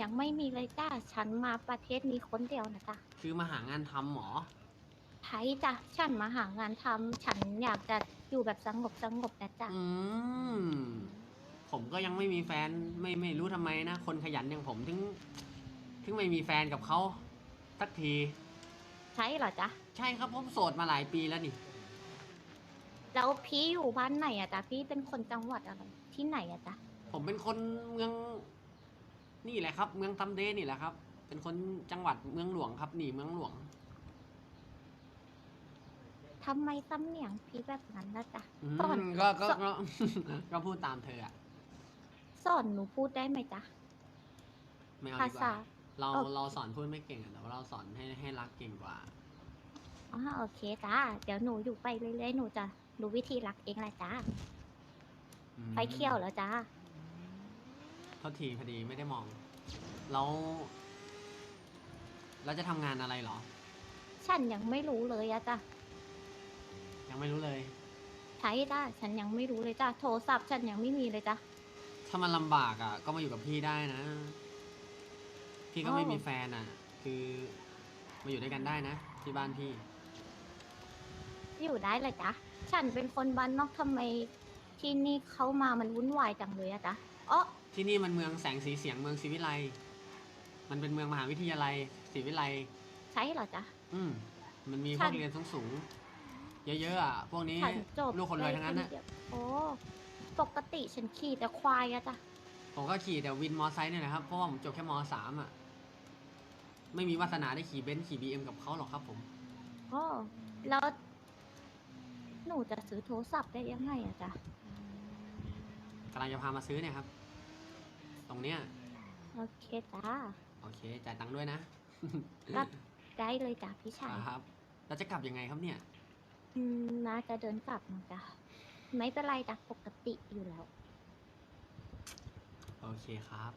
ยังไม่มีเลยจ้าฉันมาประเทศนี้คนเดียวนะจ้ะคือมาหางานทำหมอ ไทยจ้ะฉันมาหางานทำฉันอยากจะอยู่แบบสงบสงบนะจ้ะอืม ผมก็ยังไม่มีแฟนไม่ไม่รู้ทำไมนะ คนขยันอย่างผมถึง ถึงไม่มีแฟนกับเขาสักที ใช่เหรอจ๊ะใช่ครับผมโสดมาหลายปีแล้วนี่ แล้วพี่อยู่บ้านไหนอะจ๊ะพี่เป็นคนจังหวัดอะไรที่ไหนอะจ๊ะผมเป็นคนเมือง นี่แหละครับ เมืองซัมเดย์นี่แหละครับ เป็นคนจังหวัดเมืองหลวงครับ นี่เมืองหลวง ทำไมตำเนียงพี่แบบนั้นนะจ๊ะ อืสอนมก็ก็สอน ก็ ก็พูดตามเธออะสอนหนูพูดได้ไหมจ๊ะ ไม่เอาภาดีกษา ว่าเราเออเราสอนพูดไม่เก่งอะแต่ว่าเราสอนให้ให้รักเก่งกว่า อ๋อโอเคจ้าเดี๋ยวหนูอยู่ไปเรื่อยๆหนูจะรู้วิธีรักเองแหละจ้าอืมไฟเขียวแล้วจ้าโทษทีพอดีไม่ได้มอง แล้วเราจะทำงานอะไรเหรอ ฉันยังไม่รู้เลยอะจ้ะยังไม่รู้เลย ใช่จ้าฉันยังไม่รู้เลยจ้าโทรศัพท์ฉันยังไม่มีเลยจ้ะ ถ้ามันลำบากอะ ก็มาอยู่กับพี่ได้นะ พี่ก็ไม่อ๋อมีแฟนอะ คือมาอยู่ด้วยกันได้นะ ที่บ้านพี่ อยู่ได้เลยจ้ะ ฉันเป็นคนบ้านนอกทำไมที่นี่เขามามันวุ่นวายจังเลยอะจ้ะ อ๋อที่นี่มันเมืองแสงสีเสียงเมืองศรีวิไลมันเป็นเมืองมหาวิทยาลัยศรีวิไลใช่เหรอจ๊ะ อืมมันมีพฉัวกนเรียนสูงสูงๆเยอะๆอะพวกนี้ฉันจบลูกคนรวยทั้งนั้นได้อะคเดียวโอ้ปกติฉันขี่แต่ควายอะจ้ะผมก็ขี่แต่วินมอไซค์เนี่ยแหละครับเพราะว่าผมจบแค่มสามอะ ไม่มีวาสนาได้ขี่เบนซ์ขี่บีเอ็มกับเขาหรอกครับ ผมโอ้แล้วหนูจะซื้อโทรศัพท์ได้ยังไงอะจ๊ะ กำลังจะพามาซื้อเนี่ยครับ ตรงเนี้ยโอเคจ้าโอเคจ่ายตังค์ด้วยนะก็ได้เลยจ้ะพี่ชายครับเราจะกลับยังไงครับเนี่ย อืมน่าจะเดินกลับนะจ๊ะไม่เป็นไรจ้ะปกติอยู่แล้ว โอเคครับ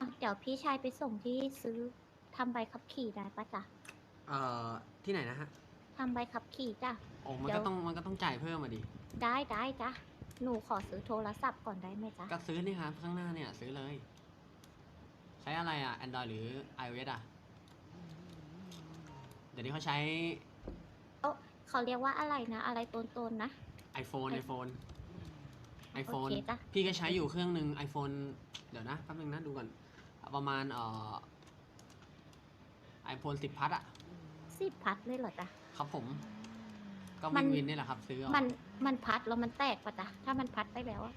อะเดี๋ยวพี่ชายไปส่งที่ซื้อทำใบขับขี่ได้ปะจ๊ะ เอ่อที่ไหนนะฮะ ทำใบขับขี่จ้ะ โอ้มันเดี๋ก็ยว ต้องมันก็ต้องจ่ายเพิ่มมาดิ ได้ได้จ้ะ หนูขอซื้อโทรศัพท์ก่อนได้ไหมจ๊ะ ก็ซื้อนี่ครับข้างหน้าเนี่ยซื้อเลย ใช้อะไรอะ Android หรือ iOS อะ เดี๋ยวนี้เขาใช้ เขาเรียกว่าอะไรนะ อะไรตนๆนะ iPhone ไอ iPhone โอ iPhone เคจ้ะ พี่ก็ใช้อยู่เครื่องหนึ่ง iPhone เดี๋ยวนะแป๊บนึงนะดูก่อนเอาประมาณเอ่อ iPhone 10พัทอะสิบพัดเลยเหรอจ๊ะ ครับผม ก็มัวิน นวินนี่แหละครับ ซื้อเอามันมันพัดแล้วมันแตกปะจ๊ะถ้ามันพัดไปแล้วอะ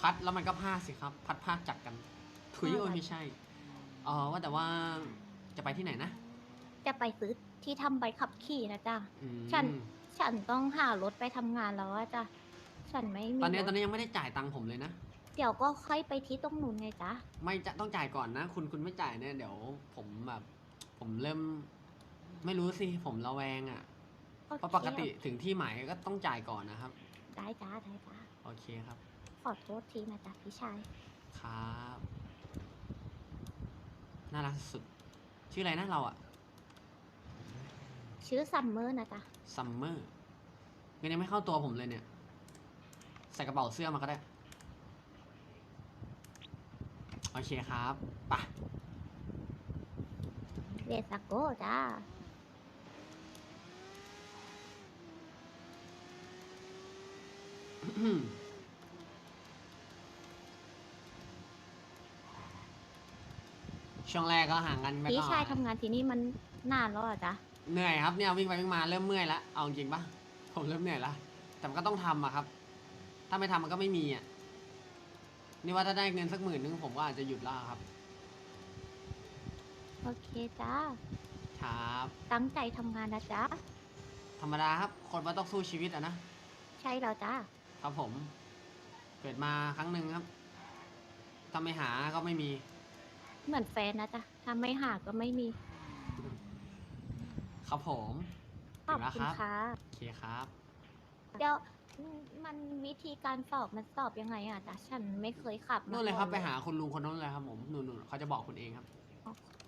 พัดแล้วมันก็พลาดสิครับ พัดพลาดจากกัน ถุยอะไรโอ้ยไม่ใช่เออว่าแต่ว่าจะไปที่ไหนนะจะไปซื้อที่ทำใบขับขี่นะจ๊ะ อืมฉัน ฉันต้องหารถไปทำงานแล้วอะจ้ะฉันไม่มีตอนนี้รถตอนนี้ยังไม่ได้จ่ายตังค์ผมเลยนะ เดี๋ยวก็ค่อยไปที่ตรงนู้นไงจ๊ะ ไม่จะต้องจ่ายก่อนนะ คุณคุณไม่จ่ายเนี่ยเดี๋ยวผมแบบผมเริ่ม ไม่รู้สิ ผมระแวงอะ่ะโอเพราะเคปกติถึงที่หมายก็ต้องจ่ายก่อนนะครับ ได้จ้าได้จ้าโอเคครับ ขอโทษทีนะจ๊ะพี่ชาย ครับ น่ารักสุด ชื่ออะไรนะเราอะชื่อซัมเมอร์นะจ๊ะซัมเมอร์เงินยังไม่เข้าตัวผมเลยเนี่ย ใส่กระเป๋าเสื้อมาก็ได้ โอเคครับ ไปะเดซาโก้จ้า ช่วงแรกก็ห่างกันไปพี่ก่อนชายทำงานที่นี่มันนานแล้วเหรอจ๊ะเหนื่อยครับเนี่ยวิ่งไปวิ่งมาเริ่มเมื่อยแล้วเอาจริงปะผมเริ่มเหนื่อยแล้วแต่มันก็ต้องทำอะครับ ถ้าไม่ทำมันก็ไม่มีอะนี่ว่าถ้าได้เงินสักหมื่นนึงผมก็อาจจะหยุดแล้วครับ โอเคจ้าครับ ตั้งใจทำงานนะจ๊ะธรรมดาครับ คนมันต้องสู้ชีวิตอะนะ ใช่แล้วจ้า ครับผม เกิดมาครั้งหนึ่งครับ ถ้าไม่หาก็ไม่มี เหมือนแฟนนะจ๊ะถ้าไม่หาก็ไม่มี ครับผมขอบถึงแล้วคุณครับค่ะโอเคครับ เดี๋ยวอืมมันวิธีการสอบมันสอบยังไงอะจ๊ะฉันไม่เคยขับมานู่นเลยครับก่ไปหาคุณลุงคนนู้นเลยครับผมนู่นๆเขาจะบอกคุณเองครับ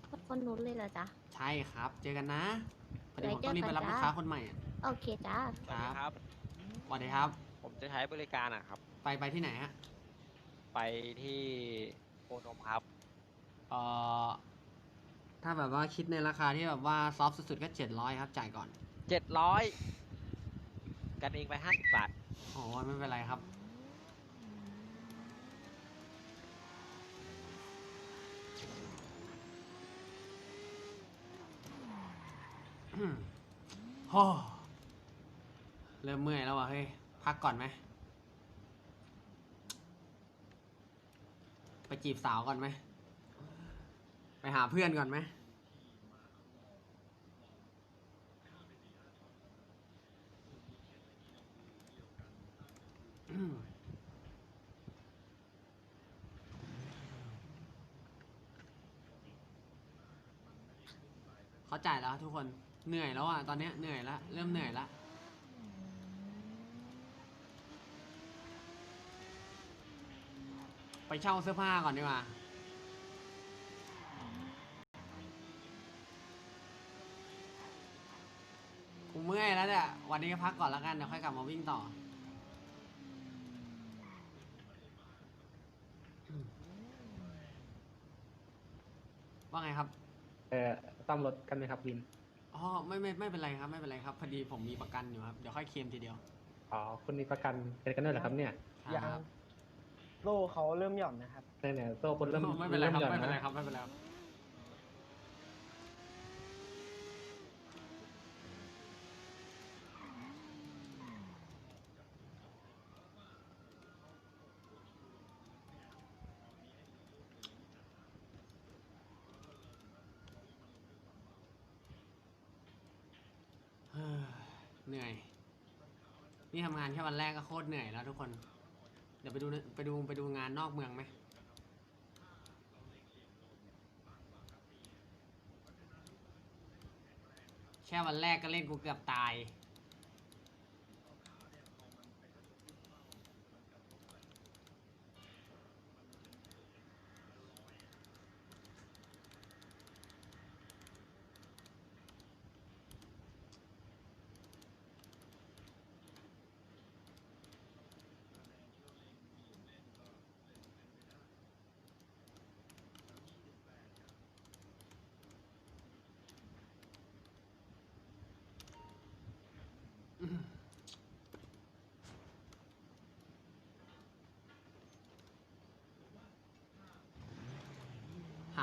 คนคนนู้นเลยเหรอจ๊ะ ใช่ครับ เจอกันนะพอดีผมไว้เจอต้องรีบไปรับกันลูกจ้าค้าคนใหม่อะโอเคจ้าสวัสดีครับสวัสดีครับ ผมจะใช้บริการอะครับ ไปไปที่ไหนฮะไปที่โคนมครับ เอ่อถ้าแบบว่าคิดในราคาที่แบบว่าซอฟต์สุดๆก็เจ็ดร้อยครับจ่ายก่อนเจ็ดร้อยกันเองไปห้าสิบบาท โอ้ยไม่เป็นไรครับอืมโอ้เริ่มเมื่อยแล้วว่ะเฮ้ย พักก่อนไหม ไปจีบสาวก่อนไหม ไปหาเพื่อนก่อนไหม เขาจ่ายแล้วทุกคน เหนื่อยแล้วอะ ตอนนี้เหนื่อยแล้ว เริ่มเหนื่อยแล้ว ไปเช่าเสื้อผ้าก่อนดีกว่า กูเมื่อยแล้วเนี่ยวันนี้ก็พักก่อนแล้วกัน เดี๋ยวค่อยกลับมาวิ่งต่อ ว่าไงครับ เอ่อซ่อมรถกันไหมครับวิน อ๋อไม่ไม่ไม่เป็นไรครับ ไม่เป็นไรครับ พอดีผมมีประกันอยู่ครับ เดี๋ยวค่อยเคลมทีเดียวอ๋อคุณมีประกันเป็นกันด้วยเหรอครับเนี่ยยังครับ โล่เขาเริ่มหย่อนนะครับเนี่ยเนี่ยโซ่คุณเริ่มไม่เป็นไรครับหย่อนไม่เป็นไรนะครับ ไม่เป็นไรครับเฮ้ยเหนื่อย นี่ทำงานแค่วันแรกก็โคตรเหนื่อยแล้วทุกคน เดี๋ยวไปดูนะไปดูไปดูงานนอกเมืองไหมแค่วันแรกก็เล่นกูเกือบตาย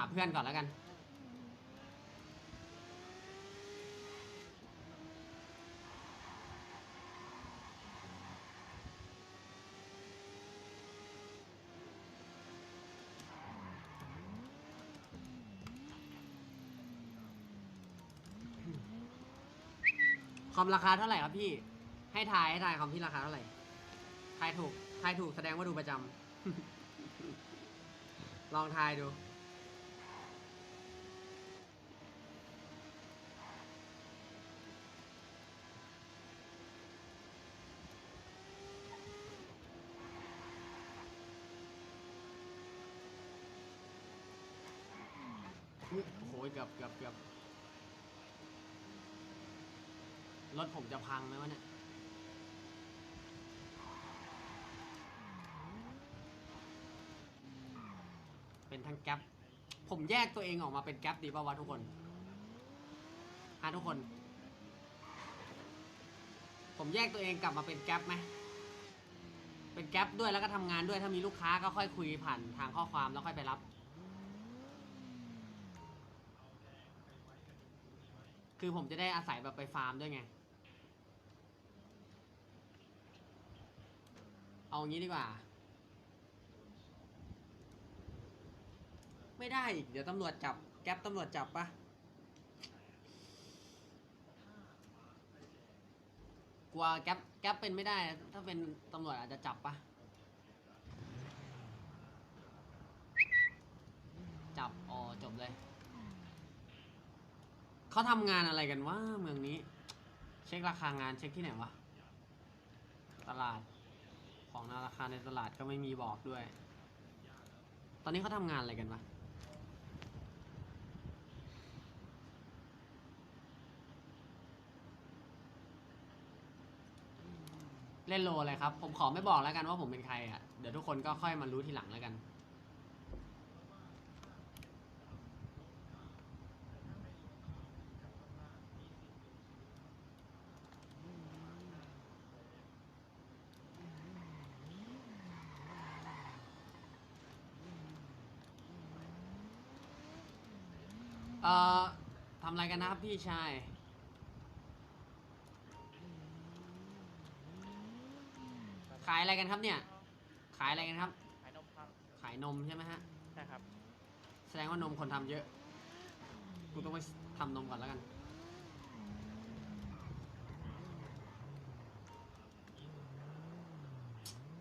าเพื่อนก่อนแล้วกัน คอมราคาเท่าไหร่ครับพี่ ให้ทายให้ทายคอมพี่ราคาเท่าไหร่ ทายถูก ทายถูกแสดงว่าดูประจำ ลองทายดู โอ้โหเกือบเกือบเกือบรถผมจะพังไหมวะเนี่ย เป็นทั้งแก๊ปผมแยกตัวเองออกมาเป็นแก๊ปดีป่าวะทุกคนอะทุกคน ผมแยกตัวเองกลับมาเป็นแก๊ปไหมเป็นแก๊ปด้วยแล้วก็ทำงานด้วยถ้ามีลูกค้าก็ค่อยคุยผ่านทางข้อความแล้วค่อยไปรับ คือผมจะได้อาศัยแบบไปฟาร์มด้วยไง เอางี้ดีกว่า ไม่ได้อีก เดี๋ยวตำรวจจับ แก๊ปตำรวจจับปะกลัวแก๊ปแก๊ปเป็นไม่ได้ ถ้าเป็นตำรวจอาจจะจับปะจับอ๋อจบเลย เขาทำงานอะไรกันวะเมืองนี้ เช็คราคางานเช็คที่ไหนวะ ตลาดของนาราคาในตลาดก็ไม่มีบอกด้วย ตอนนี้เขาทำงานอะไรกันวะเล่นโลอะไรครับ ผมขอไม่บอกแล้วกันว่าผมเป็นใครอะ เดี๋ยวทุกคนก็ค่อยมารู้ทีหลังแล้วกัน เอ่อทำอะไรกันนะครับพี่ชาย ขายอะไรกันครับเนี่ย ขายอะไรกันครับ ขายนมครับขายนมใช่ไหมฮะ ใช่ครับแสดงว่านมคนทำเยอะ กูต้องไปทำนมก่อนแล้วกัน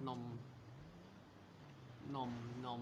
นม นม นม